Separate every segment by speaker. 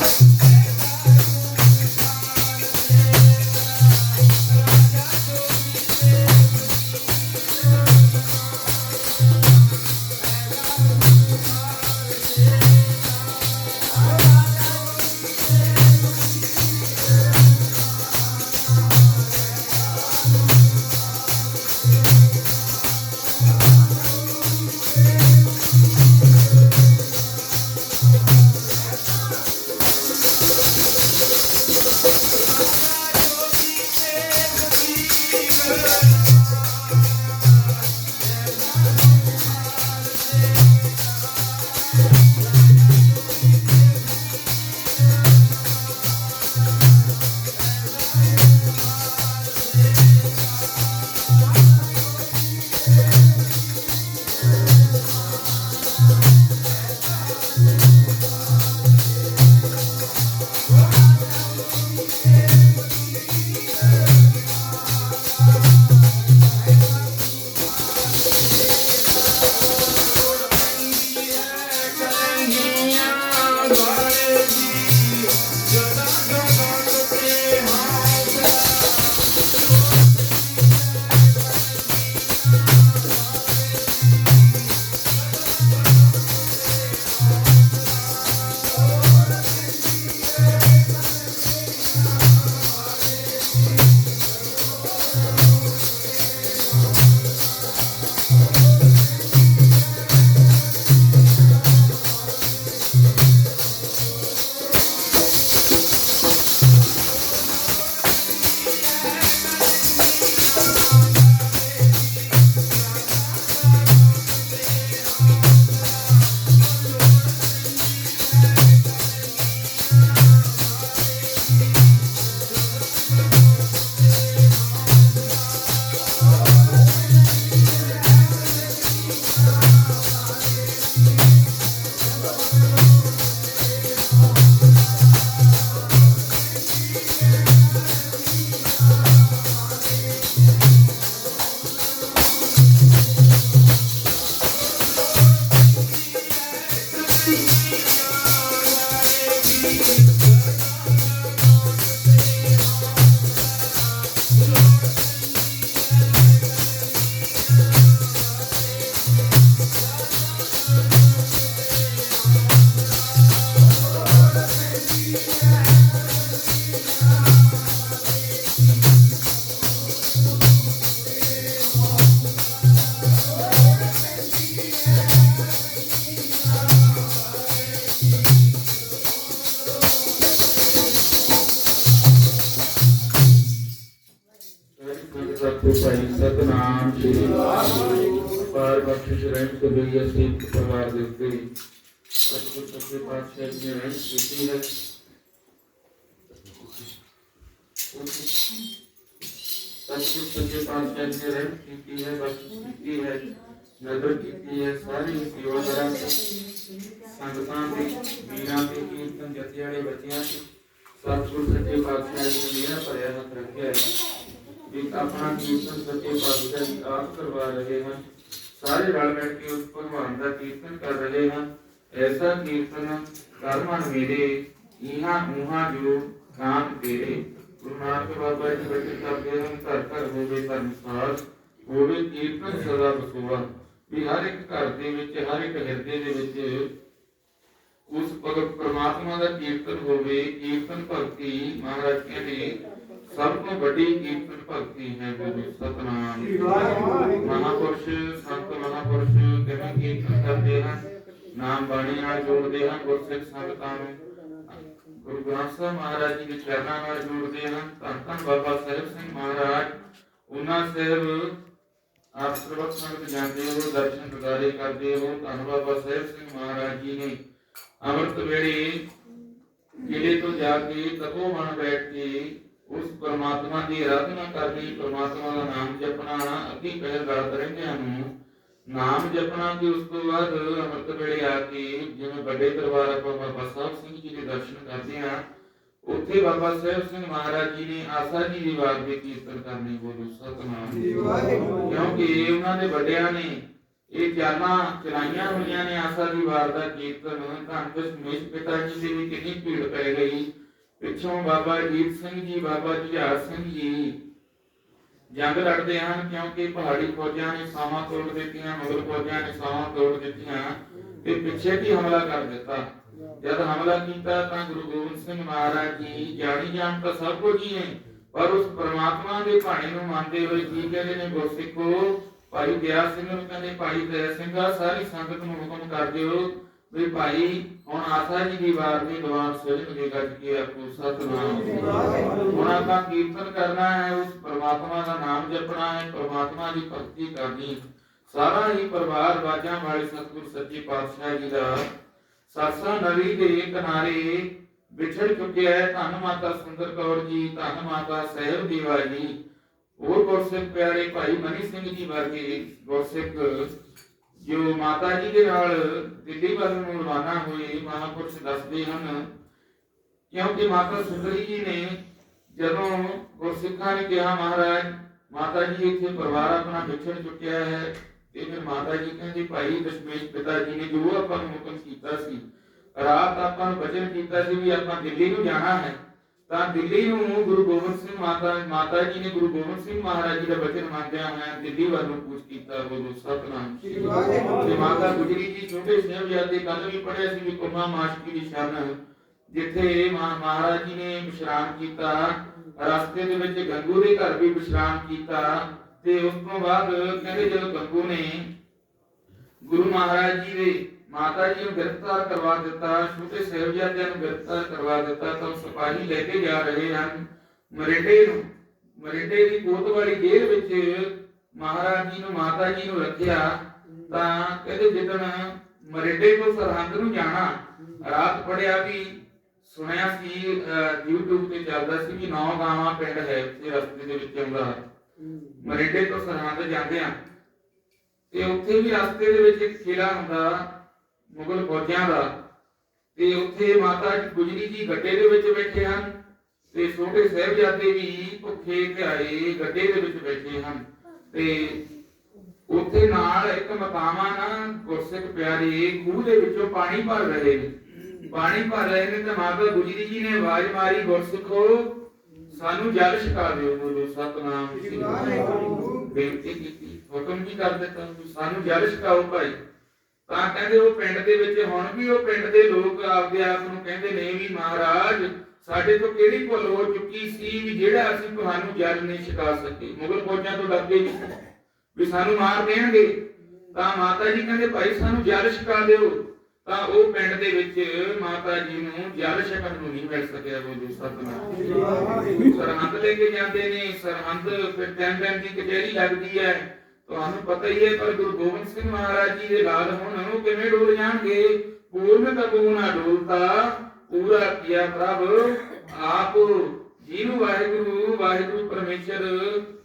Speaker 1: Peace. ਸੱਚੇ ਪਾਤਸ਼ਾਹ ਜੀ ਨੇ ਰਹਿਮ ਕੀਤੀ ਹੈ ਸਤਿਗੁਰ ਸੱਚੇ ਪਾਤਸ਼ਾਹ ਜੀ ਨੇ ਰਹਿਮ ਕੀਤੀ ਹੈ ਬਖਸ਼ਿਸ਼ ਕੀਤੀ ਹੈ ਨਜ਼ਰ ਕੀਤੀ ਹੈ ਸਾਰੀ ਸੇਵਾਦਾਰਾਂ ਤੇ ਸੰਗਤਾਂ ਦੇ ਵੀਰਾਂ ਤੇ ਕੀਰਤਨ ਜਥੇ ਵਾਲੇ ਬੱਚਿਆਂ ਤੇ ਸਤਿਗੁਰ ਸੱਚੇ ਪਾਤਸ਼ਾਹ ਜੀ ਨੇ ਮੇਰਾ ਭਰਿਆ ਹੱਥ ਰੱਖਿਆ ਹੈ ਵੀ ਆਪਣਾ ਕੀਰਤਨ ਸੱਚੇ ਪਾਤਸ਼ਾਹ ਜੀ ਆਪ ਕਰਵਾ ਰਹੇ ਹਨ ਸਾਰੇ ਰਲ ਮਿਲ ਕੇ ਉਸ ਭਗਵਾਨ ਦਾ ਕੀਰਤਨ ਕਰ ਰਹੇ ਹਨ ਐਸਾ ਕੀਰਤਨ ਕਰਮਨ ਮੇਰੇ ਇਹਾਂ ਉਹਾਂ ਜੋ ਨਾਮ ਤੇਰੇ ਗੁਰੂ ਨਾਨਕ ਬਾਬਾ ਜੀ ਬੈਠੇ ਕਰਦੇ ਹਨ ਘਰ ਘਰ ਹੋਵੇ ਧਰਮਸਾਲ ਹੋਵੇ ਕੀਰਤਨ ਸਦਾ ਬਸੂਆ ਵੀ ਹਰ ਇੱਕ ਘਰ ਦੇ ਵਿੱਚ ਹਰ ਇੱਕ ਹਿਰਦੇ ਦੇ ਵਿੱਚ ਉਸ ਭਗਤ ਪ੍ਰਮਾਤਮਾ ਦਾ ਕੀਰਤਨ ਹੋਵੇ ਕੀਰਤਨ ਭਗਤੀ ਮਹਾਰਾਜ ਕਹਿੰਦੇ ਸਭ ਤੋਂ ਵੱਡੀ ਕੀਰਤਨ ਭਗਤੀ ਹੈ ਗੁਰੂ ਸਤਨਾਮ ਮਹਾਪੁਰਸ਼ ਸੰਤ ਮਹਾਪੁਰਸ਼ ਕਿਵੇਂ ਕੀਰਤਨ ਕਰਦੇ ਹਨ ਨਾਮ ਬਾਣੀ ਨਾਲ ਜੋੜਦੇ ਹਨ ਗੁਰਸਿੱਖ ਸੰਗਤਾਂ ਨੂੰ ਗੁਰੂ ਗ੍ਰੰਥ ਸਾਹਿਬ ਮਹਾਰਾਜ ਜੀ ਦੇ ਚਰਨਾਂ ਨਾਲ ਜੋੜਦੇ ਹਨ ਧੰਨ ਧੰਨ ਬਾਬਾ ਸਾਹਿਬ ਸਿੰਘ ਮਹਾਰਾਜ। ਉਹਨਾਂ ਸਾਹਿਬ ਆਪ ਸਰਬਤ ਸੰਗਤ ਜਾਂਦੇ ਹੋ, ਦਰਸ਼ਨ ਦਿਦਾਰੇ ਕਰਦੇ ਹੋ। ਧੰਨ ਬਾਬਾ ਸਾਹਿਬ ਸਿੰਘ ਮਹਾਰਾਜ ਜੀ ਨੇ ਅੰਮ੍ਰਿਤ ਵੇਲੇ ਕਿਲੇ ਤੋਂ ਜਾ ਕੇ ਤਪੋ ਮਨ ਬੈਠ ਕੇ ਉਸ ਪਰਮਾਤਮਾ ਦੀ ਆਰਾਧਨਾ ਕਰਨੀ ਪਰਮਾਤਮਾ ਦਾ ਨਾਮ ਜਪਣਾ, ਅੱਗੇ ਪਹਿਲ ਕਰਦੇ ਰਹਿੰਦਿਆਂ ਨੂੰ ਨਾਮ ਜਪਣਾ ਤੇ ਉਸ ਤੋਂ ਬਾਅਦ ਅੰਮ੍ਰਿਤ ਵੇਲੇ ਆ ਕੇ ਜਿਵੇਂ ਵੱਡੇ ਦਰਬਾਰ ਆਪਾਂ ਬਾਬਾ ਸਾਹਿਬ ਸਿੰਘ ਜੀ ਦੇ ਦਰਸ਼ਨ ਕਰਦੇ ਹਾਂ ਉੱਥੇ ਬਾਬਾ ਸਾਹਿਬ ਸਿੰਘ ਮਹਾਰਾਜ ਜੀ ਨੇ ਆਸਾ ਜੀ ਦੀ ਬਾਤ ਦੇ ਕੀਰਤਨ ਕਰਨੀ ਬੋਲੋ ਸਤਨਾਮ ਕਿਉਂਕਿ ਉਹਨਾਂ ਦੇ ਵੱਡਿਆਂ ਨੇ ਇਹ ਚਾਲਾਂ ਚਲਾਈਆਂ ਹੋਈਆਂ ਨੇ ਆਸਾ ਦੀ ਵਾਰ ਦਾ ਕੀਰਤਨ। ਧੰਨ ਦਸ਼ਮੇਸ਼ ਪਿਤਾ ਜੀ ਦੀ ਵੀ ਕਿੰਨੀ ਭੀੜ ਪੈ ਗਈ। ਪਿੱਛੋਂ ਬਾਬਾ ਅਜੀਤ ਸਿੰਘ ਜੀ ਬਾਬਾ ਜੁਝਾਰ ਸਿੰਘ ਜੀ ਜੰਗ ਲੜਦੇ ਹਨ ਕਿਉਂਕਿ ਪਹਾੜੀ ਫੌਜਾਂ ਨੇ ਸਾਵਾਂ ਤੋੜ ਦਿੱਤੀਆਂ ਮੁਗਲ ਫੌਜਾਂ ਨੇ ਸਾਵਾਂ ਤੋੜ ਦਿੱਤੀਆਂ ਤੇ ਪਿੱਛੇ ਵੀ ਹਮਲਾ ਕਰ ਦਿੱਤਾ। ਜਦ ਹਮਲਾ ਕੀਤਾ ਤਾਂ ਗੁਰੂ ਗੋਬਿੰਦ ਸਿੰਘ ਮਹਾਰਾਜ ਜੀ ਜਾਣੀ ਜਾਣ ਤਾਂ ਸਭ ਕੁਝ ਹੀ ਹੈ ਪਰ ਉਸ ਪ੍ਰਮਾਤਮਾ ਦੇ ਭਾਣੇ ਨੂੰ ਮੰਨਦੇ ਹੋਏ ਕੀ ਕਹਿੰਦੇ ਨੇ, ਗੁਰਸਿੱਖੋ, ਭਾਈ ਦਿਆ ਸਿੰਘ ਨੂੰ ਕਹਿੰਦੇ, ਭਾਈ ਦਇਆ ਸਿੰਘਾ ਸਾਰੀ ਸੰਗਤ ਨੂੰ ਹੁਕਮ ਕਰ ਦਿਓ। ਵੀ ਭਾਈ ਹੁਣ ਆਸਾ ਜੀ ਦੀ ਵਾਰ ਦੀ ਦੀਵਾਨ ਸਿਰਜ ਦੇ ਗੱਜ ਕੇ ਆਪੂ ਸਤਨਾਮ। ਹੁਣ ਆਪਾਂ ਕੀਰਤਨ ਕਰਨਾ ਹੈ ਉਸ ਪ੍ਰਮਾਤਮਾ ਦਾ ਨਾਮ ਜਪਣਾ ਹੈ ਪ੍ਰਮਾਤਮਾ ਦੀ ਭਗਤੀ ਕਰਨੀ। ਸਾਰਾ ਹੀ ਪਰਿਵਾਰ ਬਾਜਾਂ ਵਾਲੇ ਸਤਿਗੁਰ ਸੱਚੇ ਪਾਤਸ਼ਾਹ ਜੀ ਦਾ ਸਰਸਾ ਨਦੀ ਦੇ ਕਿਨਾਰੇ ਵਿਛੜ ਚੁੱਕਿਆ ਹੈ। ਧੰਨ ਮਾਤਾ ਸੁੰਦਰ ਕੌਰ ਜੀ ਧੰਨ ਮਾਤਾ ਸਹਿਬ ਦੇਵਾ ਜੀ ਹੋਰ ਗੁਰਸਿੱਖ ਪਿਆਰੇ ਭਾਈ ਮਨੀ ਸਿੰਘ ਜੀ ਵਰਗੇ ਗੁਰਸਿੱਖ ਜੋ ਮਾਤਾ ਜੀ ਦੇ ਨਾਲ ਦਿੱਲੀ ਵੱਲ ਨੂੰ ਰਵਾਨਾ ਹੋਏ ਮਹਾਂਪੁਰਸ਼ ਦੱਸਦੇ ਹਨ, ਕਿਉਂਕਿ ਮਾਤਾ ਸੁੰਦਰੀ ਜੀ ਨੇ ਜਦੋਂ ਗੁਰਸਿੱਖਾਂ ਨੇ ਕਿਹਾ, ਮਹਾਰਾਜ, ਮਾਤਾ ਜੀ, ਇੱਥੇ ਪਰਿਵਾਰ ਆਪਣਾ ਵਿਛੜ ਚੁੱਕਿਆ ਹੈ। ਤੇ ਫਿਰ ਮਾਤਾ ਜੀ ਕਹਿੰਦੀ, ਭਾਈ, ਦਸ਼ਮੇਸ਼ ਪਿਤਾ ਜੀ ਨੇ ਜੋ ਆਪਾਂ ਨੂੰ ਹੁਕਮ ਕੀਤਾ ਸੀ। ਰਾਤ ਆਪਾਂ ਨੂੰ ਵਚਨ ਕੀਤਾ ਸੀ ਵੀ ਆਪਾਂ ਦਿੱਲੀ ਨੂੰ ਜਾਣਾ ਹੈ। ਤਾਂ ਦਿੱਲੀ ਨੂੰ ਗੁਰੂ ਗੋਬਿੰਦ ਸਿੰਘ ਮਾਤਾ ਮਾਤਾ ਜੀ ਨੇ ਗੁਰੂ ਗੋਬਿੰਦ ਸਿੰਘ ਮਹਾਰਾਜ ਜੀ ਦਾ ਵਚਨ ਮੰਨਦਿਆਂ ਹੋਇਆ ਦਿੱਲੀ ਵੱਲ ਨੂੰ ਕੂਚ ਕੀਤਾ ਗੁਰੂ ਸਤਨਾਮ ਤੇ ਮਾਤਾ ਗੁਜਰੀ ਜੀ ਛੋਟੇ ਸਾਹਿਬਜ਼ਾਦੇ ਕੱਲ ਵੀ ਪੜਿਆ ਸੀ ਵੀ ਕੁਮਾ ਮਾਸ਼ਕੀ ਦੀ ਸ਼ਰਨ ਜਿੱਥੇ ਮਹਾ- ਮਹਾਰਾਜ ਜੀ ਨੇ ਵਿਸ਼ਰਾਮ ਕੀਤਾ ਰਸਤੇ ਦੇ ਵਿੱਚ ਗੰਗੂ ਦੇ ਘਰ ਵੀ ਵਿਸ਼ਰਾਮ ਕੀਤਾ ਤੇ ਉਸ ਤੋਂ ਬਾਅਦ ਕਹਿੰਦੇ ਜਦੋਂ ਗੰਗੂ ਨੇ ਗੁਰੂ ਮਹਾਰਾਜ ਜੀ ਦੇ ਮਾਤਾ ਜੀ ਨੂੰ ਗ੍ਰਿਫਤਾਰ ਕਰਵਾ ਦਿੱਤਾ, ਛੋਟੇ ਸਾਹਿਬਜ਼ਾਦਿਆਂ ਨੂੰ ਗ੍ਰਿਫਤਾਰ ਕਰਵਾ ਦਿੱਤਾ, ਤਾਂ ਸਿਪਾਹੀ ਲੈ ਕੇ ਜਾ ਰਹੇ ਹਨ। ਮਰਿੰਡੇ ਨੂੰ, ਮਰਿੰਡੇ ਦੀ ਕੋਤ ਜੇਲ੍ਹ ਵਿੱਚ ਮਹਾਰਾਜ ਜੀ ਨੂੰ, ਮਾਤਾ ਜੀ ਨੂੰ ਰੱਖਿਆ, ਤਾਂ ਕਹਿੰਦੇ ਜਿੱਦਣ ਮਰਿੰਡੇ ਤੋਂ ਸਰਹੰਦ ਨੂੰ ਜਾਣਾ, ਰਾਤ ਪੜਿਆ ਵੀ ਸੁਣਿਆ ਸੀ YouTube ਤੇ ਚੱਲਦਾ ਸੀ ਕਿ ਨੌ ਗਾਵਾਂ ਪਿੰਡ ਹੈ ਉੱਥੇ ਰਸਤੇ ਦੇ ਵਿੱਚ ਆਉਂਦਾ ਮਰਿੰਡੇ ਤੋਂ ਸਰਹੰਦ ਜਾਂਦੇ ਆ ਤੇ ਉੱਥੇ ਵੀ ਰਸਤੇ ਦੇ ਵਿੱਚ ਇੱਕ ਕਿਲਾ ਹੁੰਦਾ ਮੁਗਲ ਫੌਜਾਂ ਦਾ। ਤੇ ਉੱਥੇ ਮਾਤਾ ਗੁਜਰੀ ਜੀ ਗੱਡੇ ਦੇ ਵਿੱਚ ਬੈਠੇ ਹਨ ਤੇ ਛੋਟੇ ਸਾਹਿਬਜ਼ਾਦੇ ਵੀ ਭੁੱਖੇ ਧਿਆਏ ਗੱਡੇ ਦੇ ਵਿੱਚ ਬੈਠੇ ਹਨ। ਤੇ ਉੱਥੇ ਨਾਲ ਇੱਕ ਮਕਾਮਾ ਨਾ ਗੁਰਸਿੱਖ ਪਿਆਰੇ ਖੂਹ ਦੇ ਵਿੱਚੋਂ ਪਾਣੀ ਭਰ ਰਹੇ ਨੇ। ਪਾਣੀ ਭਰ ਰਹੇ ਨੇ ਤੇ ਮਾਤਾ ਗੁਜਰੀ ਜੀ ਨੇ ਆਵਾਜ਼ ਮਾਰੀ ਗੁਰਸਿੱਖੋ ਸਾਨੂੰ ਜਲ ਛਕਾ ਦਿਓ ਬੋਲੋ ਸਤਨਾਮ ਸ੍ਰੀ ਵਾਹਿਗੁਰੂ। ਬੇਨਤੀ ਕੀਤੀ। ਹੁਕਮ ਕੀ ਕਰ ਦਿੱਤਾ? ਸਾਨੂੰ ਜਲ ਛਕਾਓ ਭਾਈ। ਤਾਂ ਕਹਿੰਦੇ ਉਹ ਪਿੰਡ ਦੇ ਵਿੱਚ ਹੁਣ ਵੀ ਉਹ ਪਿੰਡ ਦੇ ਲੋਕ ਆਪਦੇ ਆਪ ਨੂੰ ਕਹਿੰਦੇ ਨੇ ਵੀ ਮਹਾਰਾਜ ਸਾਡੇ ਤੋਂ ਕਿਹੜੀ ਭੁੱਲ ਹੋ ਚੁੱਕੀ ਸੀ ਵੀ ਜਿਹੜਾ ਅਸੀਂ ਤੁਹਾਨੂੰ ਜਲ ਨਹੀਂ ਛਕਾ ਸਕੇ? ਮੁਗਲ ਫੌਜਾਂ ਤੋਂ ਡਰਦੇ ਵੀ ਵੀ ਸਾਨੂੰ ਮਾਰ ਦੇਣਗੇ। ਤਾਂ ਮਾਤਾ ਜੀ ਕਹਿੰਦੇ ਭਾਈ ਸਾਨੂੰ ਜਲ ਛਕਾ ਦਿਓ। ਤਾਂ ਉਹ ਪਿੰਡ ਦੇ ਵਿੱਚ ਮਾਤਾ ਜੀ ਨੂੰ ਜਲ ਛਕਣ ਨੂੰ ਨਹੀਂ ਮਿਲ ਸਕਿਆ ਬੋਲੋ ਸਤਨਾਮ। ਸਰਹੰਦ ਲੈ ਕੇ ਜਾਂਦੇ ਨੇ। ਸਰਹੰਦ ਫਿਰ ਦਿਨ ਦੀ ਕਚਹਿਰੀ ਲੱਗਦੀ ਹੈ। ਤੁਹਾਨੂੰ ਪਤਾ ਹੀ ਹੈ ਪਰ ਗੁਰੂ ਗੋਬਿੰਦ ਸਿੰਘ ਮਹਾਰਾਜ ਜੀ ਦੇ ਲਾਲ ਹੁਣ ਉਹ ਕਿਵੇਂ ਡੋਲ ਜਾਣਗੇ? ਪੂਰਨ ਕਬੂ ਨਾ ਡੋਲਤਾ, ਪੂਰਾ ਕੀਆ ਪ੍ਰਭ, ਆਪ ਜਿਹਨੂੰ ਵਾਹਿਗੁਰੂ ਵਾਹਿਗੁਰੂ ਪਰਮੇਸ਼ਰ,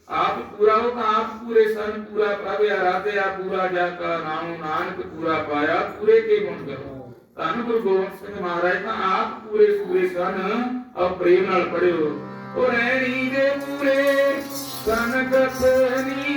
Speaker 1: ਆਪ ਪੂਰਾ ਹੋ ਤਾਂ ਆਪ ਪੂਰੇ ਸਨ, ਪੂਰਾ ਪ੍ਰਭ ਆਰਾਧਿਆ, ਪੂਰਾ ਜਾ ਕਾ ਨਾਮ, ਨਾਨਕ ਪੂਰਾ ਪਾਇਆ, ਪੂਰੇ ਕੇ ਗੁਣ ਕਰੋ। ਧੰਨ ਗੁਰੂ ਗੋਬਿੰਦ ਸਿੰਘ ਮਹਾਰਾਜ, ਤਾਂ ਆਪ ਪੂਰੇ ਪੂਰੇ ਸਨ ਔਰ ਪ੍ਰੇਮ ਨਾਲ ਪੜਿਓ ਉਹ ਰਹਿਣੀ ਦੇ ਪੂਰੇ ਸਨਕਤ ਨੀ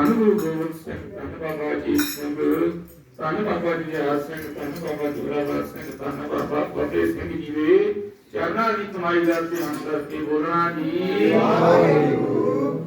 Speaker 1: ਧੰਨ ਗੁਰੂ ਗੋਬਿੰਦ ਸਿੰਘ ਧੰਨ ਬਾਬਾ ਅਜੀਤ ਸਿੰਘ ਧੰਨ ਬਾਬਾ ਜੀ ਹਰ ਸਿੰਘ ਧੰਨ ਬਾਬਾ ਜੋਰਾਵਰ ਸਿੰਘ ਧੰਨ ਬਾਬਾ ਫਤਿਹ ਸਿੰਘ ਜੀ ਦੇ ਚਰਨਾਂ ਦੀ ਕਮਾਈ ਦਾ ਧਿਆਨ ਕਰਕੇ ਬੋਲਣਾ ਜੀ। ਵਾਹਿਗੁਰੂ।